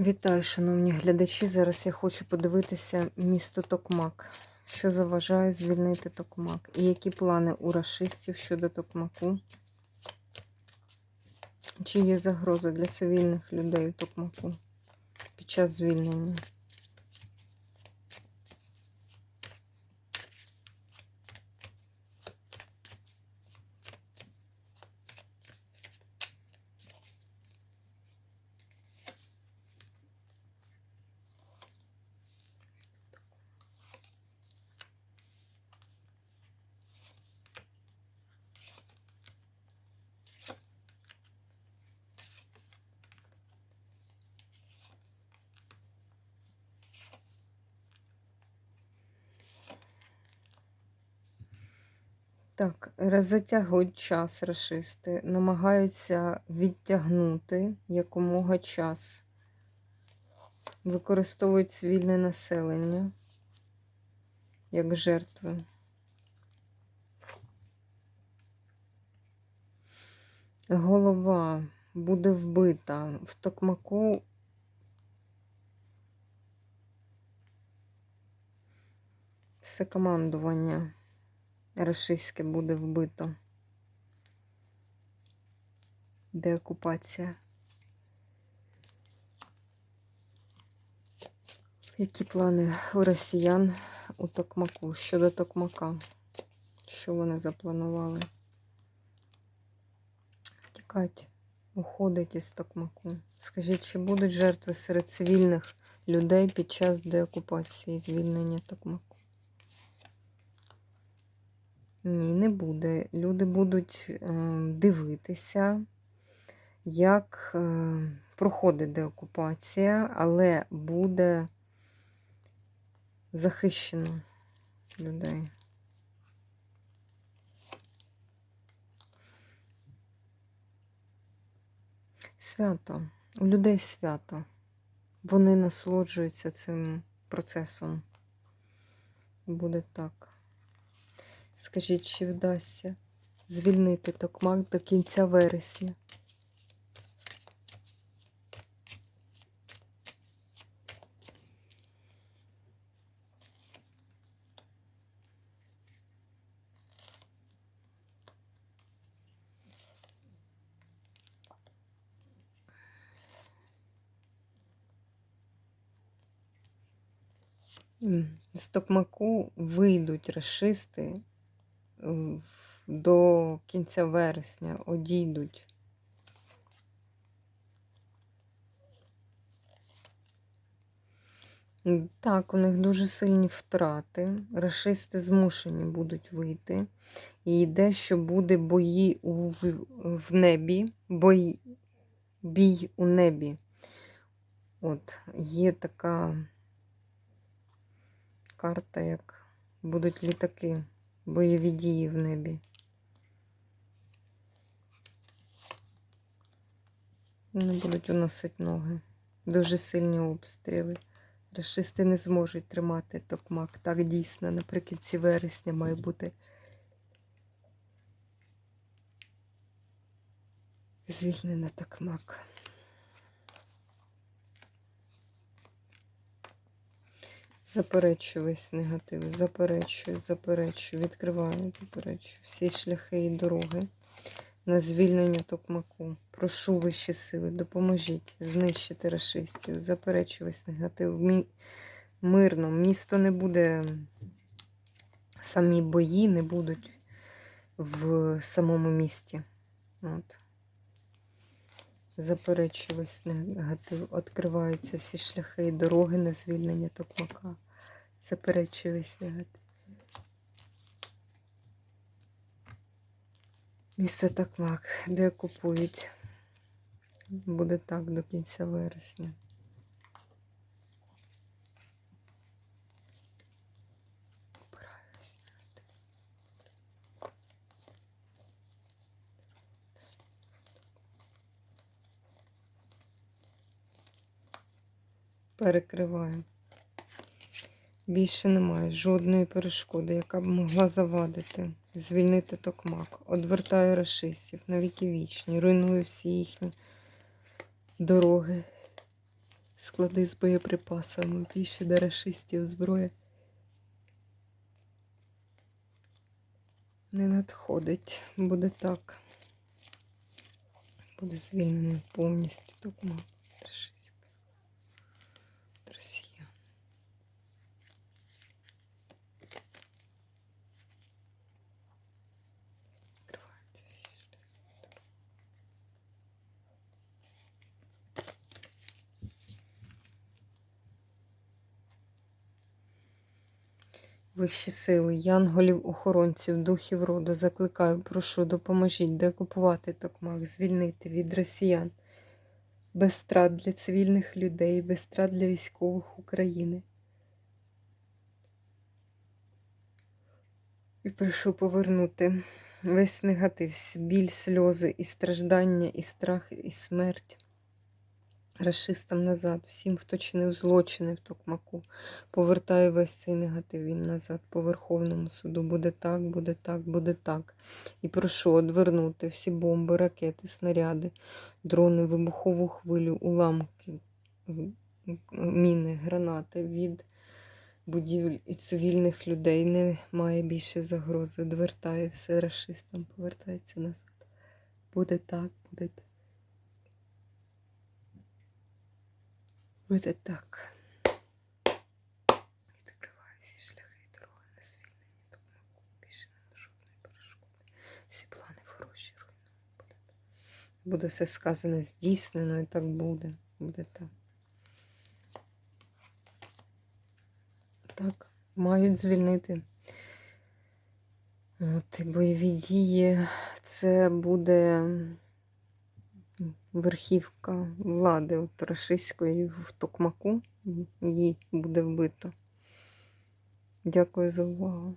Вітаю, шановні глядачі. Зараз я хочу подивитися місто Токмак. Що заважає звільнити Токмак? І які плани у рашистів щодо Токмаку? Чи є загроза для цивільних людей у Токмаку під час звільнення? Так, затягують час рашисти, намагаються відтягнути якомога час. Використовують цивільне населення як жертви. Голова буде вбита в Токмаку. Все командування рашистське буде вбито. Деокупація. Які плани у росіян у Токмаку щодо Токмака? Що вони запланували? Тікать, уходить із Токмаку. Скажіть, чи будуть жертви серед цивільних людей під час деокупації звільнення Токмаку? Ні, не буде. Люди будуть е, дивитися, як е, проходить деокупація, але буде захищено людей. Свято. У людей свято. Вони насолоджуються цим процесом. Буде так. Скажіть, чи вдасться звільнити Токмак до кінця вересня? З Токмаку вийдуть расисти до кінця вересня, одійдуть. Так, у них дуже сильні втрати. Рашисти змушені будуть вийти. І йде, що буде бої у, в, небі, бої, бій у небі. От, є така карта, як будуть літаки, бойові дії в небі. Вони будуть уносити ноги. Дуже сильні обстріли. Рашисти не зможуть тримати токмак. Так дійсно, наприкінці вересня має бути. Звільнено токмак. Заперечую весь негатив, заперечую, заперечую, відкриваю, заперечую всі шляхи і дороги на звільнення Токмаку. Прошу вищі сили, допоможіть знищити расистів, заперечую весь негатив. Мі... Мирно, місто не буде, самі бої не будуть в самому місті. От. Заперечую весь негатив. Відкриваються всі шляхи і дороги на звільнення Токмака. Заперечую весь негатив. Місце Токмак, де купують. Буде так до кінця вересня. Перекриваю. Більше немає жодної перешкоди, яка б могла завадити, звільнити токмак. Одвертаю рашистів на віки вічні, руйную всі їхні дороги, склади з боєприпасами, більше до рашистів зброя. Не надходить. Буде так. Буде звільнено повністю Токмак рашистський. Росіян. Відкриваються всі шляхи. Вищі сили, янголів, охоронців, духів роду, закликаю, прошу, допоможіть деокупувати Токмак, звільнити від росіян, без страт для цивільних людей, без страт для військових України. І прошу повернути весь негатив, біль, сльози, і страждання, і страх, і смерть. Расистам назад, всім, хто чинив злочини в Токмаку, повертаю весь цей негатив їм назад по Верховному суду. Буде так, буде так, буде так. І прошу одвернути всі бомби, ракети, снаряди, дрони, вибухову хвилю, уламки, міни, гранати від будівель і цивільних людей. Немає більше загрози. Одвертаю все расистам, повертається назад. Буде так, буде так. Буде так. Відкриваю всі шляхи і дороги на звільнення Токмаку. Більше нема жодної перешкоди. Всі плани хороші руйнують. Буде все сказане здійснено, і так буде. Буде так. Так, мають звільнити. От, і бойові дії. Це буде верхівка влади от рашистської в Токмаку. Її буде вбито. Дякую за увагу.